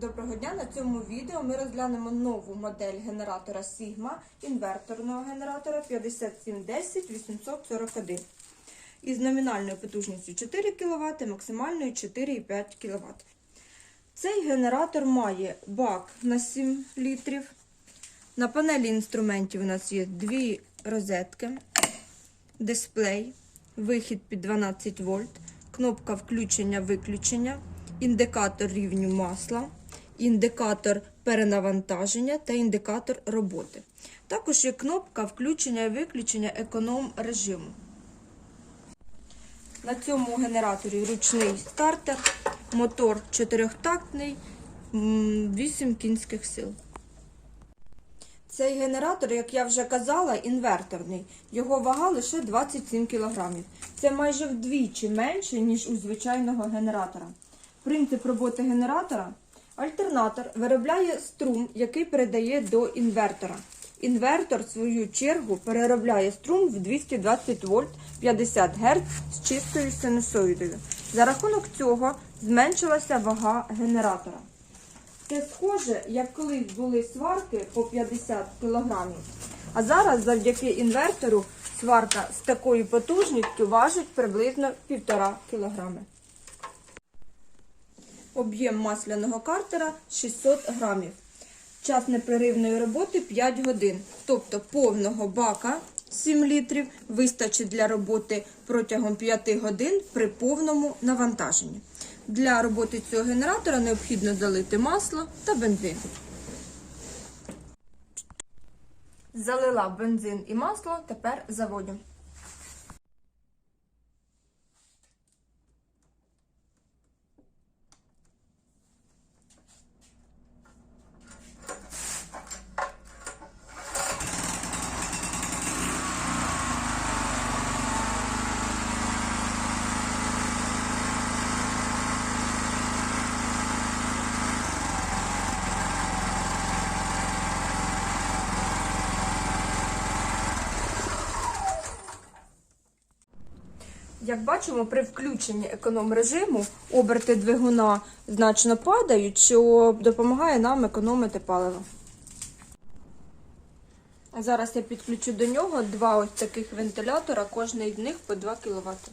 Доброго дня! На цьому відео ми розглянемо нову модель генератора Sigma, інверторного генератора 5710 841 із номінальною потужністю 4 кВт, максимальною 4,5 кВт. Цей генератор має бак на 7 літрів. На панелі інструментів у нас є дві розетки, дисплей, вихід під 12 вольт, кнопка включення-виключення, індикатор рівню масла, індикатор перенавантаження та індикатор роботи. Також є кнопка включення і виключення економ режиму. На цьому генераторі ручний стартер, мотор чотирьохтактний, м, 8 кінських сил. Цей генератор, як я вже казала, інверторний. Його вага лише 27 кг. Це майже вдвічі менше, ніж у звичайного генератора. Принцип роботи генератора. Альтернатор виробляє струм, який передає до інвертора. Інвертор, в свою чергу, переробляє струм в 220 вольт 50 Гц з чистою синусоїдою. За рахунок цього зменшилася вага генератора. Це схоже, як колись були сварки по 50 кг. А зараз завдяки інвертору сварка з такою потужністю важить приблизно 1,5 кг. Об'єм масляного картера 600 грамів. Час непреривної роботи 5 годин. Тобто повного бака 7 літрів вистачить для роботи протягом 5 годин при повному навантаженні. Для роботи цього генератора необхідно залити масло та бензин. Залила бензин і масло, тепер заводимо. Як бачимо, при включенні економ режиму оберти двигуна значно падають, що допомагає нам економити паливо. Зараз я підключу до нього два ось таких вентилятора, кожний з них по 2 кВт.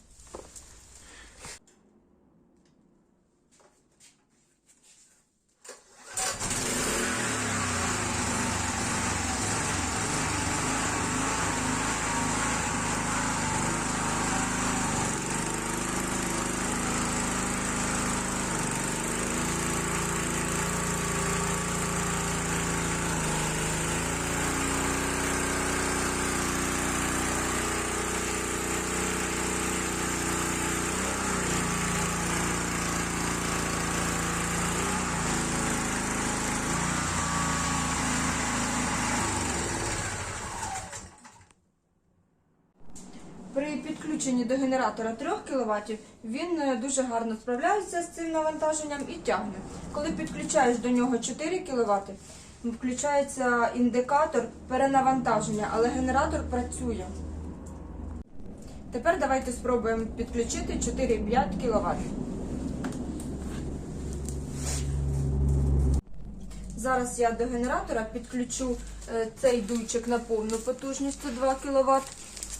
При підключенні до генератора 3 кВт він е, дуже гарно справляється з цим навантаженням і тягне. Коли підключаєш до нього 4 кВт, включається індикатор перенавантаження, але генератор працює. Тепер давайте спробуємо підключити 4,5 кВт. Зараз я до генератора підключу е, цей дуйчик на повну потужність 102 кВт,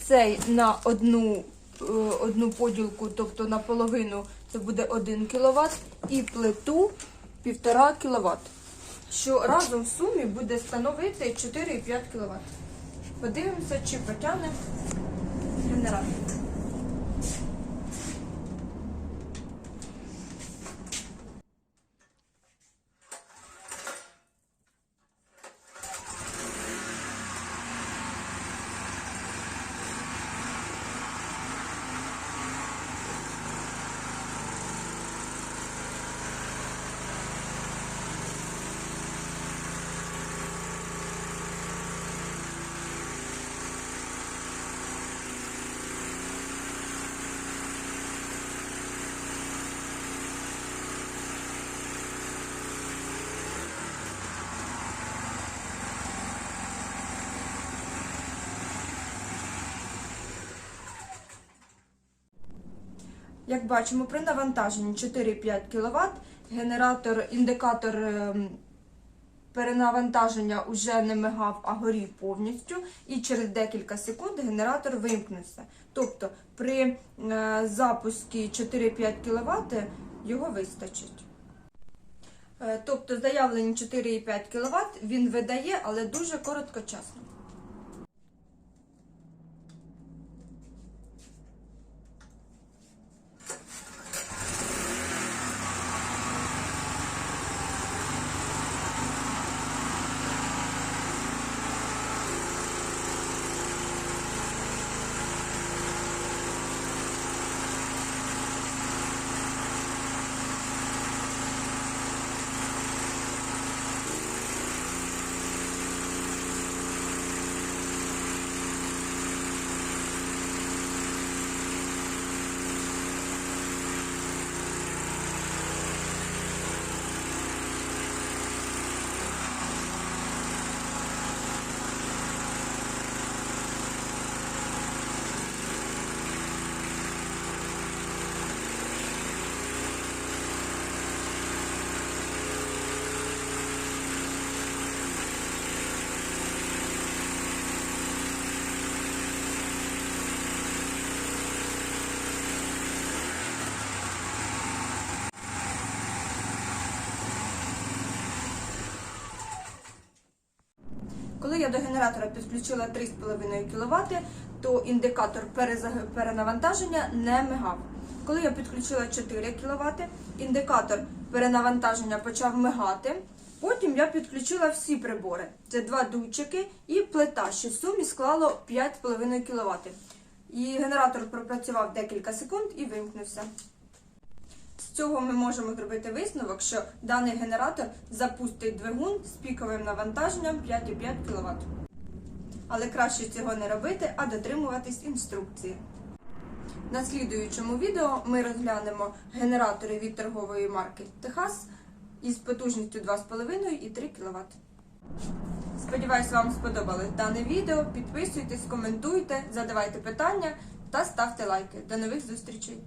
цей на одну, е, одну поділку, тобто на половину це буде 1 кВт, і плиту 1,5 кВт, що разом в сумі буде становити 4,5 кВт. Подивимося, чи потягне генератор. Як бачимо, при навантаженні 4-5 кВт генератор, індикатор ем, перенавантаження уже не мигав, а горів повністю, і через декілька секунд генератор вимкнувся. Тобто при е, запуску 4-5 кВт його вистачить. Е, Тобто заявлені 4,5 кВт він видає, але дуже короткочасно. Коли я до генератора підключила 3,5 кВт, то індикатор перенавантаження не мигав. Коли я підключила 4 кВт, індикатор перенавантаження почав мигати. Потім я підключила всі прибори. Це два датчики і плита, що в сумі склало 5,5 кВт. І генератор пропрацював декілька секунд і вимкнувся. Цього ми можемо зробити висновок, що даний генератор запустить двигун з піковим навантаженням 5,5 кВт. Але краще цього не робити, а дотримуватись інструкції. На слідуючому відео ми розглянемо генератори від торгової марки Техас із потужністю 2,5 і 3 кВт. Сподіваюсь, вам сподобалось дане відео. Підписуйтесь, коментуйте, задавайте питання та ставте лайки. До нових зустрічей!